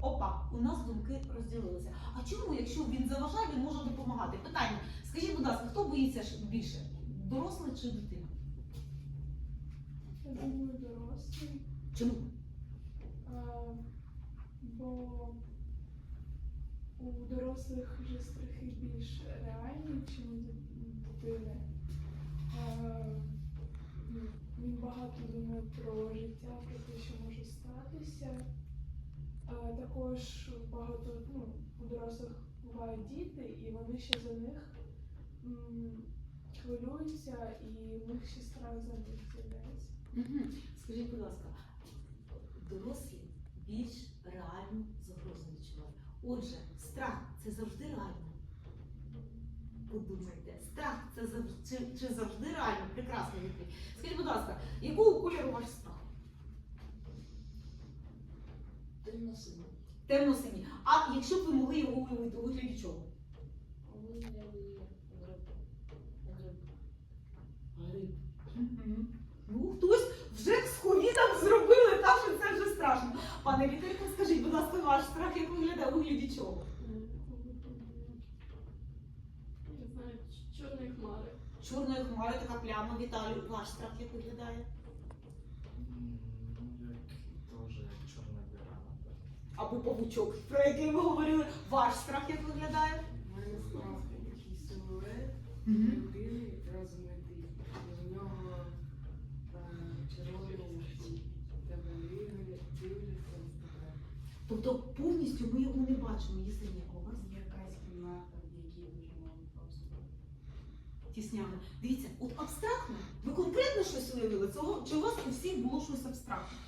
Опа, у нас думки розділилися. А чому, якщо він заважає, він може допомагати? Питання. Скажіть, будь ласка, хто боїться більше? Дорослий чи дитина? Я думаю, дорослий. Чому? А, бо у дорослих вже страхи більш реальні, ніж у дитини. Ну, Він багато думає про життя, про те, що може статися. Також багато ну, у дорослих бувають діти, і вони ще за них хвилюються, і в них ще страх за них з'являється. Скажіть, будь ласка, дорослі більш реальну загрозу відчувають. Отже, страх це завжди реально. Подумайте, страх це завжди чи, чи завжди реально? Прекрасна відповідь. Скажіть, будь ласка, якого кольору ваш страх? Темно-синій. Темно-синій. А якщо б ви могли його уявити у вигляді чого? Вигляді гриб. Гриб. Гриб. Ну, хтось вже з ковідом зробили, так що це вже страшно. Пане лікарку, скажіть, будь ласка, ваш страх як виглядає у вигляді чого? Не знаю, чорної хмари. Чорної хмари, така пляма, Віталію, ваш страх як виглядає? Або павучок, про який ви говорили. Ваш страх як виглядає? У мене справа такий силует людини розмитий. В нього е, червоні очі. Дивляться. Тобто повністю ми його не бачимо, ні. А у вас Якась кімната, в якій дуже мало просто. тісняно. Дивіться, от абстрактно, ви конкретно щось уявили? Цього, чи у вас у всіх було щось абстрактне?